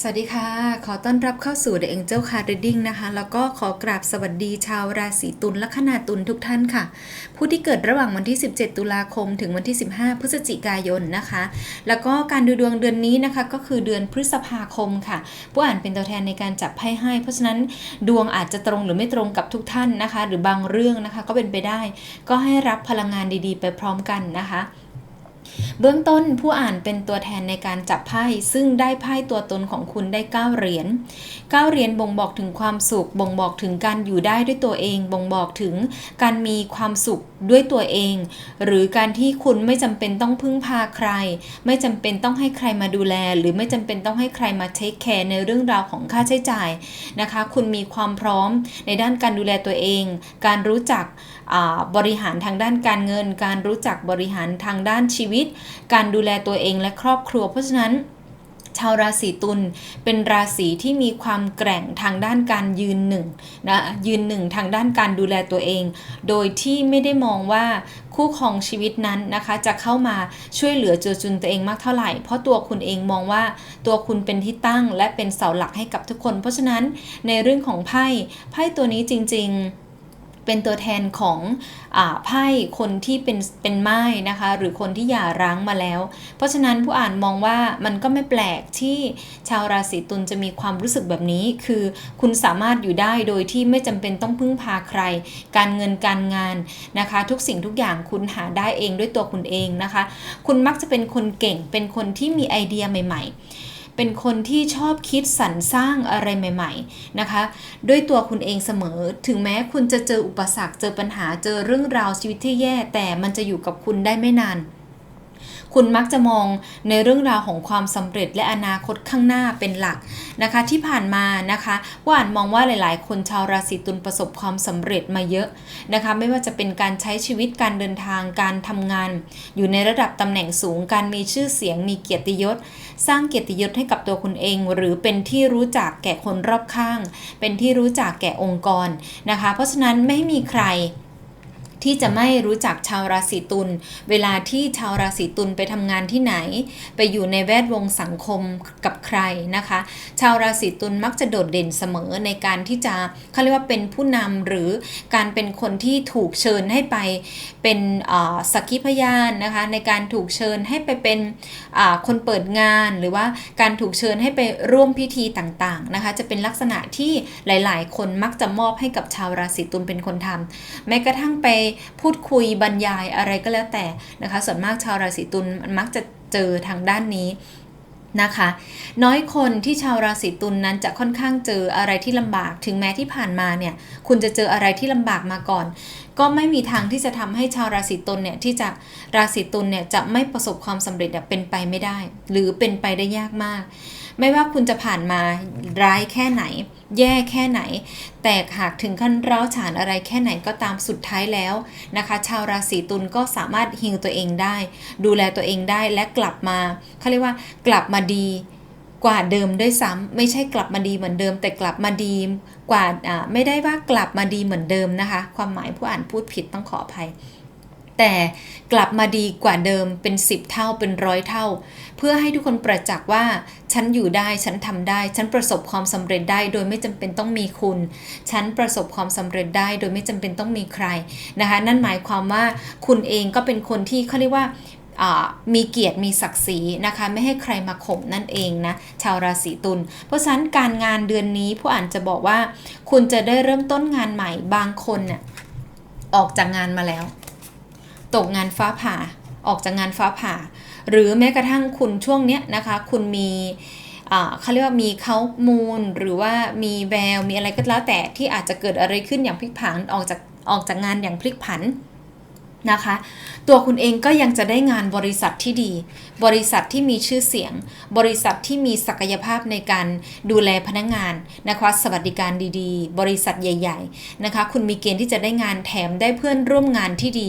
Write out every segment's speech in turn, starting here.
สวัสดีค่ะ ขอต้อนรับเข้าสู่ The Angel Card Reading นะคะ แล้วก็ขอกราบสวัสดีชาวราศีตุลและขนาตุลทุกท่านค่ะ ผู้ที่เกิดระหว่างวันที่ 17 ตุลาคม ถึงวันที่ 15 พฤศจิกายนนะคะ แล้วก็การดูดวงเดือนนี้นะคะ ก็คือเดือนพฤษภาคมค่ะ ผู้อ่านเป็นตัวแทนในการจับไพ่ให้ เพราะฉะนั้นดวงอาจจะตรงหรือไม่ตรงกับทุกท่านนะคะ หรือบางเรื่องนะคะก็เป็นไปได้ ก็ให้รับพลังงานดีๆ ไปพร้อมกันนะคะ เบื้องต้นผู้อ่านเป็นตัวแทนในการจับไพ่ซึ่งได้ไพ่ตัวตนของคุณได้ 9 เหรียญ 9 เหรียญบ่งบอกถึงความสุข บ่งบอกถึงการอยู่ได้ด้วยตัวเอง บ่งบอกถึงการมีความสุขด้วยตัวเอง หรือการที่คุณไม่จำเป็นต้องพึ่งพาใคร ไม่จำเป็นต้องให้ใครมาดูแล หรือไม่จำเป็นต้องให้ใครมาเทคแคร์ในเรื่องราวของค่าใช้จ่ายนะคะ คุณมีความพร้อมในด้านการดูแลตัวเอง การรู้จัก บริหารทางด้านการเงิน การรู้จักบริหารทางด้านชีวิต การดูแลตัวเองและครอบครัว เพราะฉะนั้นชาวราศีตุลเป็นราศีที่มีความแกร่งทางด้านการยืนหนึ่งนะยืนหนึ่งทางด้านการดูแลตัวเอง โดยที่ไม่ได้มองว่าคู่ครองชีวิตนั้นนะคะ จะเข้ามาช่วยเหลือเจือจุนตัวเองมากเท่าไหร่ เพราะตัวคุณเองมองว่าตัวคุณเป็นที่ตั้งและเป็นเสาหลักให้กับทุกคน เพราะฉะนั้นในเรื่องของไพ่ไพ่ตัวนี้จริง ๆ เป็นตัวแทนของอไพ่คนที่เป็นเป็นไม้นะคะ หรือคนที่หย่าร้างมาแล้ว เพราะฉะนั้นผู้อ่านมองว่ามันก็ไม่แปลกที่ชาวราศีตุลจะมีความรู้สึกแบบนี้ คือคุณสามารถอยู่ได้โดยที่ไม่จำเป็นต้องพึ่งพาใคร การเงินการงานนะคะ ทุกสิ่งทุกอย่างคุณหาได้เองด้วยตัวคุณเองนะคะ คุณมักจะเป็นคนเก่งเป็นคนที่มีไอเดียใหม่ ๆ เป็นคนที่ชอบคิดสรรสร้างอะไรใหม่ๆนะคะ ด้วยตัวคุณเองเสมอ ถึงแม้คุณจะเจออุปสรรคเจอปัญหาเจอเรื่องราวชีวิตที่แย่ แต่มันจะอยู่กับคุณได้ไม่นาน คุณมักจะมองในเรื่องราวของความสำเร็จและอนาคตข้างหน้าเป็นหลักนะคะ ที่ผ่านมานะคะว่าอ่านมองว่าหลายๆ คนชาวราศีตุลประสบความสำเร็จมาเยอะนะคะ ไม่ว่าจะเป็นการใช้ชีวิตการเดินทางการทำงาน อยู่ในระดับตำแหน่งสูง การมีชื่อเสียงมีเกียรติยศ สร้างเกียรติยศให้กับตัวคุณเอง หรือเป็นที่รู้จักแก่คนรอบข้าง เป็นที่รู้จักแก่องค์กรนะคะ เพราะฉะนั้นไม่มีใคร ที่จะไม่รู้จักชาวราศีตุล เวลาที่ชาวราศีตุลไปทำงานที่ไหน ไปอยู่ในแวดวงสังคมกับใครนะคะ ชาวราศีตุลมักจะโดดเด่นเสมอในการที่จะเขาเรียกว่าเป็นผู้นำหรือการเป็นคนที่ถูกเชิญให้ไปเป็นสักขีพยานนะคะ ในการถูกเชิญให้ไปเป็นคนเปิดงานหรือว่าการถูกเชิญให้ไปร่วมพิธีต่างๆนะคะ จะเป็นลักษณะที่หลาย ๆ คนมักจะมอบให้กับชาวราศีตุลเป็นคนทำแม้กระทั่งไปพูดคุยบรรยายอะไรก็แล้วแต่นะคะ ส่วนมากชาวราศีตุลมักจะเจอทางด้านนี้นะคะ น้อยคนที่ชาวราศีตุลนนั้นจะค่อนข้างเจออะไรที่ลำบาก ถึงแม้ที่ผ่านมาเนี่ย คุณจะเจออะไรที่ลำบากมาก่อน ก็ไม่มีทางที่จะทำให้ชาวราศีตุลเนี่ยที่จะราศีตุลเนี่ยจะไม่ประสบความสำเร็จเป็นไปไม่ได้ หรือเป็นไปได้ยากมาก ไม่ว่าคุณจะผ่านมาร้ายแค่ไหน แย่แค่ไหน แต่หากถึงขั้นร้าวฉานอะไรแค่ไหนก็ตามสุดท้ายแล้วนะคะ ชาวราศีตุลก็สามารถฮิลตัวเองได้ ดูแลตัวเองได้และกลับมาเขาเรียกว่ากลับมาดีกว่าเดิมด้วยซ้ำไม่ใช่กลับมาดีเหมือนเดิม แต่กลับมาดีกว่าไม่ได้ว่ากลับมาดีเหมือนเดิมนะคะ ความหมายผู้อ่านพูดผิดต้องขออภัย แต่กลับมาดีกว่าเดิมเป็น 10 เท่าเป็นร้อยเท่า เพื่อให้ทุกคนประจักษ์ว่า ฉันอยู่ได้ฉันทำได้ ฉันประสบความสำเร็จได้ โดยไม่จำเป็นต้องมีคุณ ฉันประสบความสำเร็จได้ โดยไม่จำเป็นต้องมีใครนะคะ นั่นหมายความว่าคุณเองก็เป็นคนที่เขาเรียกว่ามีเกียรติมีศักดิ์ศรีนะคะ ไม่ให้ใครมาข่มนั่นเองนะ ชาวราศีตุลเพราะฉะนั้นการงานเดือนนี้ผู้อ่านจะบอกว่า คุณจะได้เริ่มต้นงานใหม่บางคนเนี่ยออกจากงานมาแล้ว ตกงานฟ้าผ่าออกจากงานฟ้าผ่า หรือแม้กระทั่งคุณช่วงเนี้ยนะคะ คุณมีเขาเรียกว่ามีเขามูลหรือว่ามีแววมีอะไรก็แล้วแต่ที่อาจจะเกิดอะไรขึ้นอย่างพลิกผันออกจากออกจากงานอย่างพลิกผัน นะคะ ตัวคุณเองก็ยังจะได้งานบริษัทที่ดี บริษัทที่มีชื่อเสียง บริษัทที่มีศักยภาพในการดูแลพนักงงานนะคะ สวัสดิการดีๆ บริษัทใหญ่ ๆ นะคะ คุณมีเกณฑ์ที่จะได้งานแถมได้เพื่อนร่วมงานที่ดี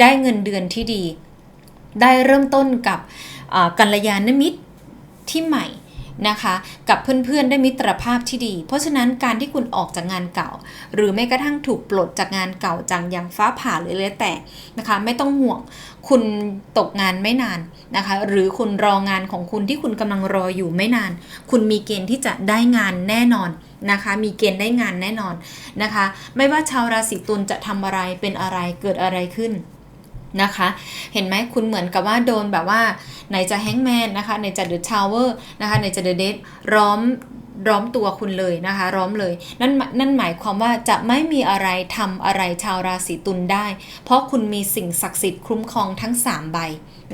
ได้เงินเดือนที่ดี ได้เริ่มต้นกับกัลยาณมิตรที่ใหม่ นะคะ กับเพื่อนๆได้มิตรภาพที่ดี เพราะฉะนั้นการที่คุณออกจากงานเก่า หรือแม้กระทั่งถูกปลดจากงานเก่าจังอย่างฟ้าผ่าหรืออะไรแต่นะคะ ไม่ต้องห่วงคุณตกงานไม่นานนะคะ หรือคุณรองานของคุณที่คุณกำลังรออยู่ไม่นาน คุณมีเกณฑ์ที่จะได้งานแน่นอนนะคะ มีเกณฑ์ได้งานแน่นอนนะคะ ไม่ว่าชาวราศีตุลจะทำอะไรเป็นอะไรเกิดอะไรขึ้น นะคะ เห็นไหมคุณเหมือนกับว่าโดนแบบว่าไหนจะแฮงแมนนะคะไหนจะเดอะชาวเวอร์นะคะไหนจะเดอะเดทร้อมร้อมตัวคุณเลยนะคะ ร้อมเลยนั่นนั่นหมายความว่าจะไม่มีอะไรทำอะไรชาวราศีตุลได้ เพราะคุณมีสิ่งศักดิ์สิทธิ์คุ้มครองทั้ง 3 ใบ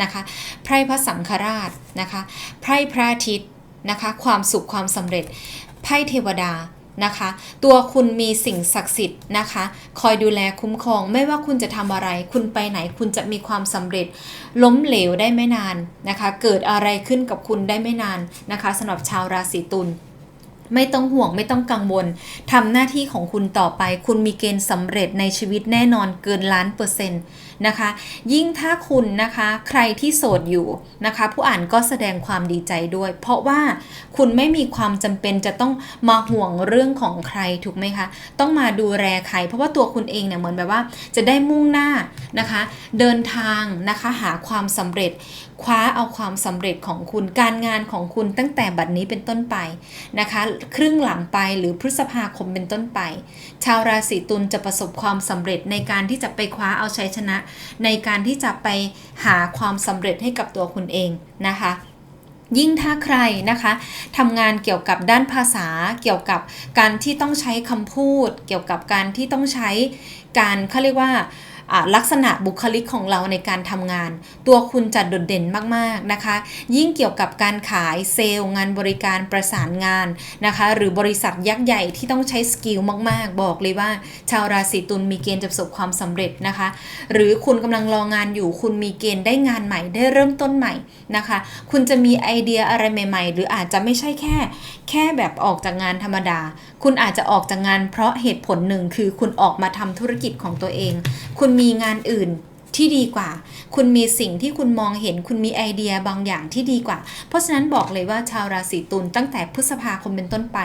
นะคะ ไพร่พระสังฆราชนะคะ ไพร่พระอาทิตย์นะคะ ความสุขความสำเร็จ ไพ่เทวดา นะคะ ตัวคุณมีสิ่งศักดิ์สิทธิ์นะคะ คอยดูแลคุ้มครอง ไม่ว่าคุณจะทำอะไร คุณไปไหนคุณจะมีความสำเร็จ ล้มเหลวได้ไม่นานนะคะ เกิดอะไรขึ้นกับคุณได้ไม่นานนะคะสำหรับชาวราศีตุล ไม่ต้องห่วงไม่ต้องกังวลทำหน้าที่ของคุณต่อไป คุณมีเกณฑ์สำเร็จในชีวิตแน่นอนเกินล้านเปอร์เซ็นต์นะคะ ยิ่งถ้าคุณนะคะใครที่โสดอยู่นะคะ ผู้อ่านก็แสดงความดีใจด้วย เพราะว่าคุณไม่มีความจำเป็นจะต้องมาห่วงเรื่องของใครถูกไหมคะ ต้องมาดูแลใคร เพราะว่าตัวคุณเองเนี่ยเหมือนแบบว่า จะได้มุ่งหน้านะคะ เดินทางนะคะหาความสำเร็จคว้าเอาความสำเร็จของคุณการงานของคุณตั้งแต่บัดนี้เป็นต้นไปนะคะ ครึ่งหลังไปหรือพฤษภาคมเป็นต้นไป ชาวราศีตุลจะประสบความสำเร็จในการที่จะไปคว้าเอาชัยชนะ ในการที่จะไปหาความสำเร็จให้กับตัวคุณเองนะคะยิ่งถ้าใครนะคะทำงานเกี่ยวกับด้านภาษาเกี่ยวกับการที่ต้องใช้คำพูด เกี่ยวกับการที่ต้องใช้การเขาเรียกว่าอ่า ลักษณะบุคลิกของเราในการทำงาน ตัวคุณจะโดดเด่นมากๆนะคะ ยิ่งเกี่ยวกับการขายเซลล์งานบริการประสานงานนะคะ หรือบริษัทยักษ์ใหญ่ที่ต้องใช้สกิลมากๆ บอกเลยว่า ชาวราศีตุลมีเกณฑ์จะประสบความสำเร็จนะคะ หรือคุณกำลังรองานอยู่คุณมีเกณฑ์ได้งานใหม่ได้เริ่มต้นใหม่นะคะ คุณจะมีไอเดียอะไรใหม่ ๆ หรืออาจจะไม่ใช่แค่ แค่แบบออกจากงานธรรมดา คุณอาจจะออกจากงานเพราะเหตุผลหนึ่งคือคุณออกมาทำธุรกิจของตัวเอง คุณมีงานอื่นที่ดีกว่า คุณมีสิ่งที่คุณมองเห็น คุณมีไอเดียบางอย่างที่ดีกว่า เพราะฉะนั้นบอกเลยว่าชาวราศีตุลตั้งแต่พฤษภาคมเป็นต้นไป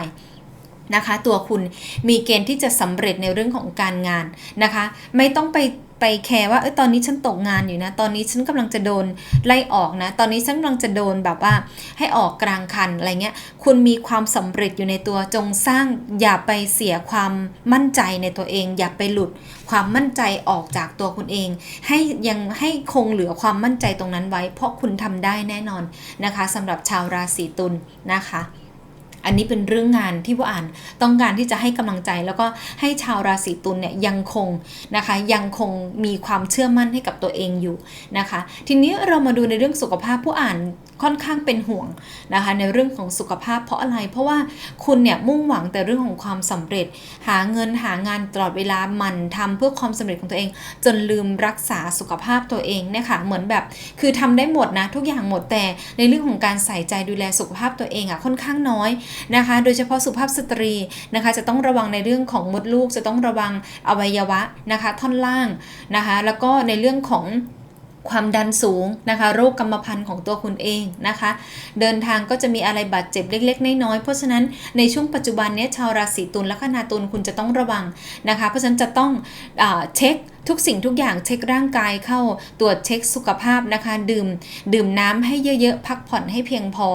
นะคะ ตัวคุณมีเกณฑ์ที่จะสำเร็จในเรื่องของการงานนะคะ ไม่ต้องไป ไปแคร์ว่าเออตอนนี้ฉันตกงานอยู่นะ ตอนนี้ฉันกำลังจะโดนไล่ออกนะ ตอนนี้ฉันกำลังจะโดนแบบว่าให้ออกกลางคันอะไรเงี้ย คุณมีความสำเร็จอยู่ในตัวจงสร้างอย่าไปเสียความมั่นใจในตัวเอง อย่าไปหลุดความมั่นใจออกจากตัวคุณเอง ให้ยังให้คงเหลือความมั่นใจตรงนั้นไว้ เพราะคุณทำได้แน่นอนนะคะสำหรับชาวราศีตุลนะคะ อันนี้เป็นเรื่องงานที่ว่าอ่านต้องการที่จะให้กำลังใจ แล้วก็ให้ชาวราศีตุลเนี่ยยังคงนะคะยังคงมีความเชื่อมั่นให้กับตัวเองอยู่นะคะ ทีนี้เรามาดูในเรื่องสุขภาพผู้อ่านค่อนข้างเป็นห่วงนะคะในเรื่องของสุขภาพเพราะอะไร เพราะว่าคุณเนี่ยมุ่งหวังแต่เรื่องของความสำเร็จ หาเงินหางานตลอดเวลามันทำเพื่อความสำเร็จของตัวเอง จนลืมรักษาสุขภาพตัวเองเนี่ยค่ะเหมือนแบบคือทำได้หมดนะทุกอย่างหมดแต่ในเรื่องของการใส่ใจดูแลสุขภาพตัวเองอะ่ะค่อนข้างน้อยนะคะ โดยเฉพาะสุภาพสตรีนะคะ จะต้องระวังในเรื่องของมดลูก จะต้องระวังอวัยวะนะคะ ท่อนล่างนะคะ แล้วก็ในเรื่องของความดันสูงนะคะ โรคกรรมพันธุ์ของตัวคุณเองนะคะ เดินทางก็จะมีอะไรบาดเจ็บเล็ก ๆ น้อยๆเพราะฉะนั้นในช่วงปัจจุบันนี้ชาวราศีตุลและคนาตุลคุณจะต้องระวังนะคะ เพราะฉะนั้นจะต้องอเช็คทุกสิ่งทุกอย่างเช็คร่างกายเข้าตรวจเช็คสุขภาพนะคะ ดื่ม ดื่มน้ำให้เยอะๆ พักผ่อนให้เพียงพอ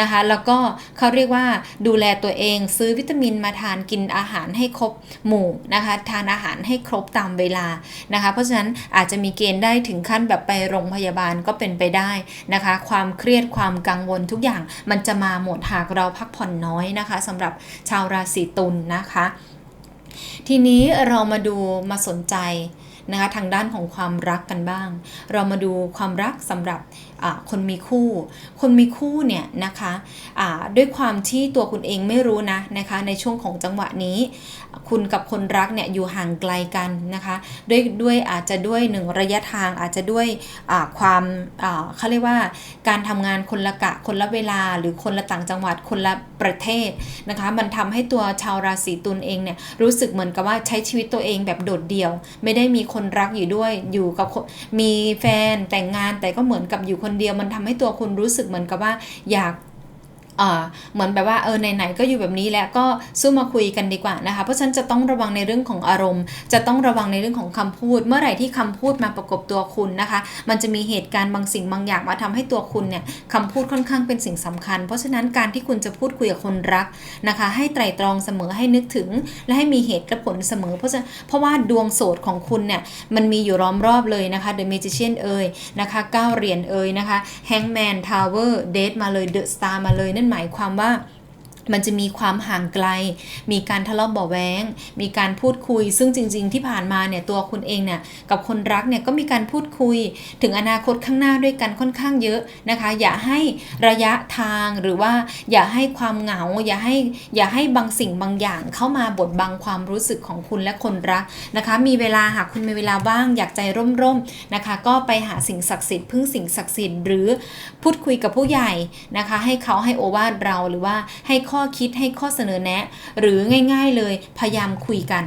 นะคะ แล้วก็เขาเรียกว่าดูแลตัวเองซื้อวิตามินมาทานกินอาหารให้ครบหมู่นะคะ ทานอาหารให้ครบตามเวลานะคะ เพราะฉะนั้นอาจจะมีเกณฑ์ได้ถึงขั้นแบบไปโรงพยาบาลก็เป็นไปได้นะคะ ความเครียดความกังวลทุกอย่างมันจะมาหมดหากเราพักผ่อนน้อยนะคะสำหรับชาวราศีตุลนนะคะ ทีนี้เรามาดูมาสนใจ นะคะทางด้านของความรักกันบ้าง เรามาดูความรักสำหรับ คนมีคู่ คนมีคู่เนี่ยนะคะะด้วยความที่ตัวคุณเองไม่รู้นะนะคะในช่วงของจังหวะนี้ คุณกับคนรักเนี่ยอยู่ห่างไกลกันนะคะด้วยด้วยอาจจะด้วยหนึ่งระยะทางอาจจะด้วยความเขาเรียกว่าการทำงานคนละกะคนละเวลา หรือคนละต่างจังหวัดคนละประเทศนะคะมันทำให้ตัวชาวราศีตุลเองเนี่ยรู้สึกเหมือนกับว่าใช้ชีวิตตัวเองแบบโดดเดี่ยว ไม่ได้มีคนรักอยู่ด้วยอยู่กับมีแฟนแต่งงานแต่ก็เหมือนกับอยู่คนเดียวมันทำให้ตัวคุณรู้สึกเหมือนกับว่า อยาก เหมือนแบบว่าเออไหนๆก็อยู่แบบนี้แล้วก็สู้มาคุยกันดีกว่านะคะ เพราะฉะนันจะต้องระวังในเรื่องของอารมณ์ จะต้องระวังในเรื่องของคำพูด เมื่อไหร่ที่คำพูดมาประกบตัวคุณนะคะ มันจะมีเหตุการณ์บางสิ่งบางอย่างมาทำให้ตัวคุณเนี่ยคำพูดค่อนข้างเป็นสิ่งสำคัญ เพราะฉะนั้นการที่คุณจะพูดคุยกับคนรักนะคะ ให้ไตร่ตรองเสมอให้นึกถึง และให้มีเหตุและผลเสมอ เพราะเพราะว่าดวงโสดของคุณเนี่ยมันมีอยู่ล้อมรอบเลยนะคะ The Magician เอ่ยนะคะเก้าเหรียญเอ่ยนะคะ Hangman Tower Date มาเลย The Star มาเลยนั่นหมายความว่า มันจะมีความห่างไกล มีการทะเลาะเบาะแวงมีการพูดคุย ซึ่งจริง ๆ ที่ผ่านมาเนี่ยตัวคุณเองเนี่ยกับคนรักเนี่ยก็มีการพูดคุย ถึงอนาคตข้างหน้าด้วยกันค่อนข้างเยอะนะคะ อย่าให้ระยะทางหรือว่าอย่าให้ความเหงา อย่าให้อย่าให้บางสิ่งบางอย่างเข้ามาบดบังความรู้สึกของคุณและคนรักนะคะ มีเวลาหากคุณมีเวลาว่างอยากใจร่มๆนะคะ ก็ไปหาสิ่งศักดิ์สิทธิ์พึ่งสิ่งศักดิ์สิทธิ์หรือพูดคุยกับผู้ใหญ่นะคะ ให้เขาให้โอวาทเราหรือว่าให้ข้อคิดให้ข้อเสนอแนะ หรือง่าย ๆเลยพยายามคุยกัน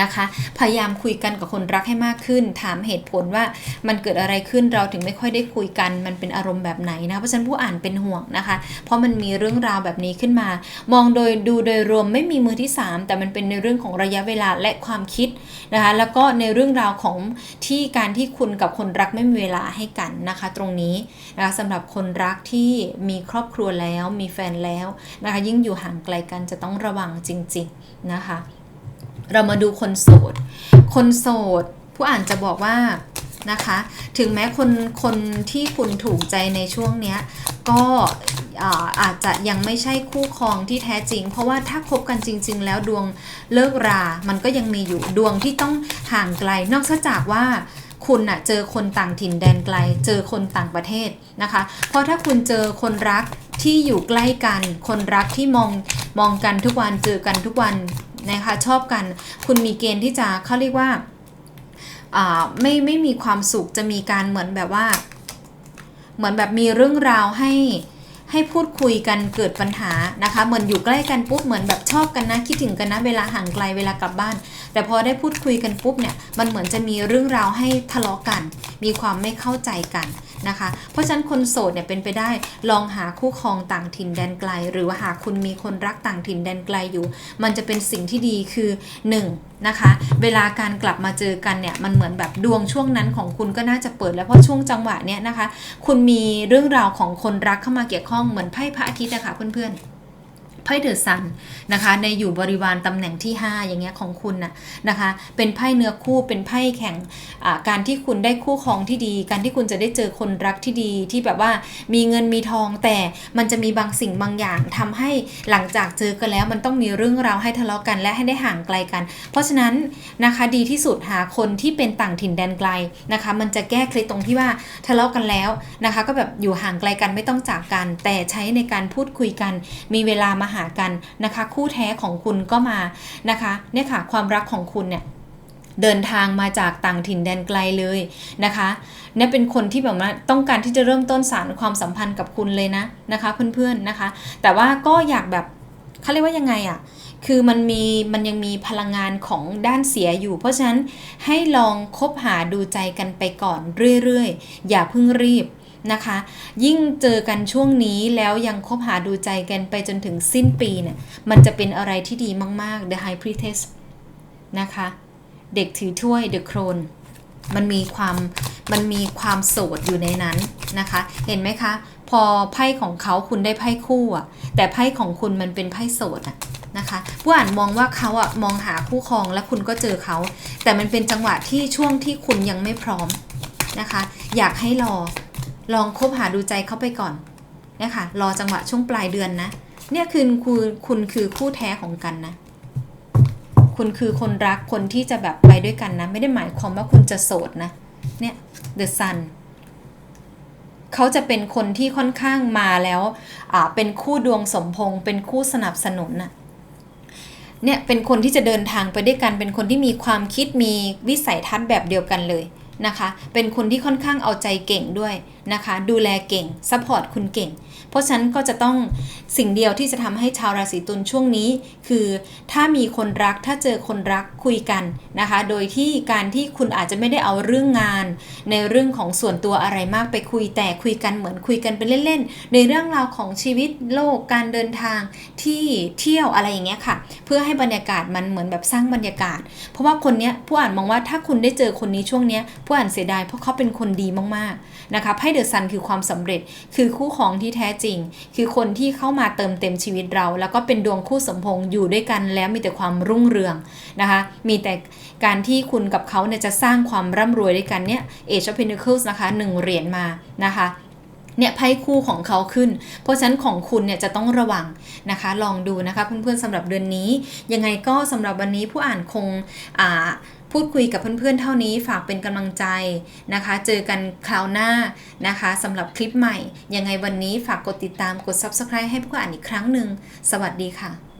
นะคะ พยายามคุยกันกับคนรักให้มากขึ้น ถามเหตุผลว่ามันเกิดอะไรขึ้นเราถึงไม่ค่อยได้คุยกัน มันเป็นอารมณ์แบบไหนนะ เพราะฉะนั้นผู้อ่านเป็นห่วงนะคะ เพราะมันมีเรื่องราวแบบนี้ขึ้นมา มองโดยดูโดยรวมไม่มีมือที่ 3 แต่มันเป็นในเรื่องของระยะเวลาและความคิดนะคะ แล้วก็ในเรื่องราวของที่การที่คุณกับคนรักไม่มีเวลาให้กันนะคะ ตรงนี้นะคะสำหรับคนรักที่มีครอบครัวแล้ว มีแฟนแล้วนะคะ ยิ่งอยู่ห่างไกลกันจะต้องระวังจริง ๆ นะคะ เรามาดูคนโสด คนโสด ผู้อ่านจะบอกว่านะคะ ถึงแม้คนคนที่คุณถูกใจในช่วงเนี้ยก็อาจจะยังไม่ใช่คู่ครองที่แท้จริง เพราะว่าถ้าคบกันจริง ๆ แล้วดวงเลิกรา มันก็ยังมีอยู่ดวงที่ต้องห่างไกล นอกจากว่าคุณน่ะเจอคนต่างถิ่นแดนไกล เจอคนต่างประเทศนะคะ เพราะถ้าคุณเจอคนรักที่อยู่ใกล้กัน คนรักที่มองมองกันทุกวันเจอกันทุกวัน นะคะชอบกัน คุณมีเกณฑ์ที่จะเขาเรียกว่าไม่ไม่มีความสุขจะมีการเหมือนแบบว่า เหมือนแบบมีเรื่องราวให้ให้พูดคุยกันเกิดปัญหานะคะ เหมือนอยู่ใกล้กันปุ๊บเหมือนแบบชอบกันนะคิดถึงกันนะเวลาห่างไกลเวลากลับบ้าน แต่พอได้พูดคุยกันปุ๊บเนี่ยมันเหมือนจะมีเรื่องราวให้ทะเลาะกัน มีความไม่เข้าใจกัน นะคะ เพราะฉะนั้นคนโสดเนี่ยเป็นไปได้ลองหาคู่ครองต่างถิ่นแดนไกล หรือว่าหากคุณมีคนรักต่างถิ่นแดนไกลอยู่ มันจะเป็นสิ่งที่ดีคือ 1 นะคะ เวลาการกลับมาเจอกันเนี่ยมันเหมือนแบบดวงช่วงนั้นของคุณก็น่าจะเปิดแล้วเพราะช่วงจังหวะเนี้ยนะคะ คุณมีเรื่องราวของคนรักเข้ามาเกี่ยวข้องเหมือนไพ่พระอาทิตย์นะคะเพื่อนๆ ไพ่เดอะซันนะคะในอยู่บริวารตำแหน่งที่ 5 อย่างเงี้ยของคุณน่ะนะคะ เป็นไพ่เนื้อคู่เป็นไพ่แข่งการที่คุณได้คู่ครองที่ดี การที่คุณจะได้เจอคนรักที่ดีที่แบบว่ามีเงินมีทองแต่มันจะมีบางสิ่งบางอย่างทำให้หลังจากเจอกันแล้วมันต้องมีเรื่องราวให้ทะเลาะกันและให้ได้ห่างไกลกัน เพราะฉะนั้นนะคะดีที่สุดหาคนที่เป็นต่างถิ่นแดนไกลนะคะ มันจะแก้เคล็ดตรงที่ว่าทะเลาะกันแล้วนะคะ ก็แบบอยู่ห่างไกลกันไม่ต้องจากกัน แต่ใช้ในการพูดคุยกัน มีเวลามาหากันนะคะ คู่แท้ของคุณก็มานะคะเนี่ยค่ะความรักของคุณเนี่ยเดินทางมาจากต่างถิ่นแดนไกลเลยนะคะเนี่ยเป็นคนที่แบบว่าต้องการที่จะเริ่มต้นสารความสัมพันธ์กับคุณเลยนะนะคะ เพื่อนๆนะคะ แต่ว่าก็อยากแบบเขาเรียกว่ายังไงอะ่ะคือมันมีมันยังมีพลังงานของด้านเสียอยู่ เพราะฉะนั้นให้ลองคบหาดูใจกันไปก่อนเรื่อยๆ อย่าเพิ่งรีบ นะคะ ยิ่งเจอกันช่วงนี้แล้วยังคบหาดูใจกันไปจนถึงสิ้นปีเนี่ยมันจะเป็นอะไรที่ดีมาก ๆ The High Priestess นะคะ เด็กถือถ้วย The Crown มันมีความมันมีความโสดอยู่ในนั้นนะคะ เห็นไหมคะ พอไพ่ของเขาคุณได้ไพ่คู่อะแต่ไพ่ของคุณมันเป็นไพ่โสดอะนะคะผู้อ่านมองว่าเขาอะมองหาคู่ครองและคุณก็เจอเขา แต่มันเป็นจังหวะที่ช่วงที่คุณยังไม่พร้อมนะคะ อยากให้รอ ลองคบหาดูใจเขาไปก่อนเนี่ยค่ะรอจังหวะช่วงปลายเดือนนะ เนี่ยคือคุณคุณคือคู่แท้ของกันนะ คุณคือคนรักคนที่จะแบบไปด้วยกันนะ ไม่ได้หมายความว่าคุณจะโสดนะ เนี่ย the sun เขาจะเป็นคนที่ค่อนข้างมาแล้วอ่าเป็นคู่ดวงสมพงษ์เป็นคู่สนับสนุนนะเนี่ยเป็นคนที่จะเดินทางไปด้วยกัน เป็นคนที่มีความคิดมีวิสัยทัศน์แบบเดียวกันเลยนะคะ เป็นคนที่ค่อนข้างเอาใจเก่งด้วย นะคะ ดูแลเก่งซัพพอร์ตคุณเก่ง เพราะฉะนั้นก็จะต้องสิ่งเดียวที่จะทำให้ชาวราศีตุลช่วงนี้ คือถ้ามีคนรักถ้าเจอคนรักคุยกันนะคะ โดยที่การที่คุณอาจจะไม่ได้เอาเรื่องงาน ในเรื่องของส่วนตัวอะไรมากไปคุยแต่คุยกันเหมือนคุยกันเป็นเล่นๆ ในเรื่องราวของชีวิตโลกการเดินทางที่เที่ยวอะไรอย่างเงี้ยค่ะ เพื่อให้บรรยากาศมันเหมือนแบบสร้างบรรยากาศ เพราะว่าคนเนี้ยผู้อ่านมองว่าถ้าคุณได้เจอคนนี้ช่วงเนี้ยผู้อ่านเสียดายเพราะเขาเป็นคนดีมากๆ นะคะไพ่เดอะซันคือความสำเร็จคือคู่ครองที่แท้จริง คือคนที่เข้ามาเติมเต็มชีวิตเรา แล้วก็เป็นดวงคู่สมพงษ์อยู่ด้วยกันแล้วมีแต่ความรุ่งเรืองนะคะ มีแต่การที่คุณกับเขาเนี่ยจะสร้างความร่ำรวยด้วยกันเนี่ย Age of Pentacles นะคะหนึ่งเหรียญมานะคะเนี่ยไพ่คู่ของเขาขึ้น เพราะฉะนั้นของคุณเนี่ยจะต้องระวังนะคะ ลองดูนะคะเพื่อนๆสำหรับเดือนนี้ ยังไงก็สำหรับวันนี้ผู้อ่านคงอ่า พูดคุยกับเพื่อนๆเท่านี้ฝากเป็นกำลังใจนะคะ เจอกันคราวหน้านะคะสำหรับคลิปใหม่ ยังไงวันนี้ฝากกดติดตามกด subscribe ให้ผู้อ่านอีกครั้งหนึ่ง สวัสดีค่ะ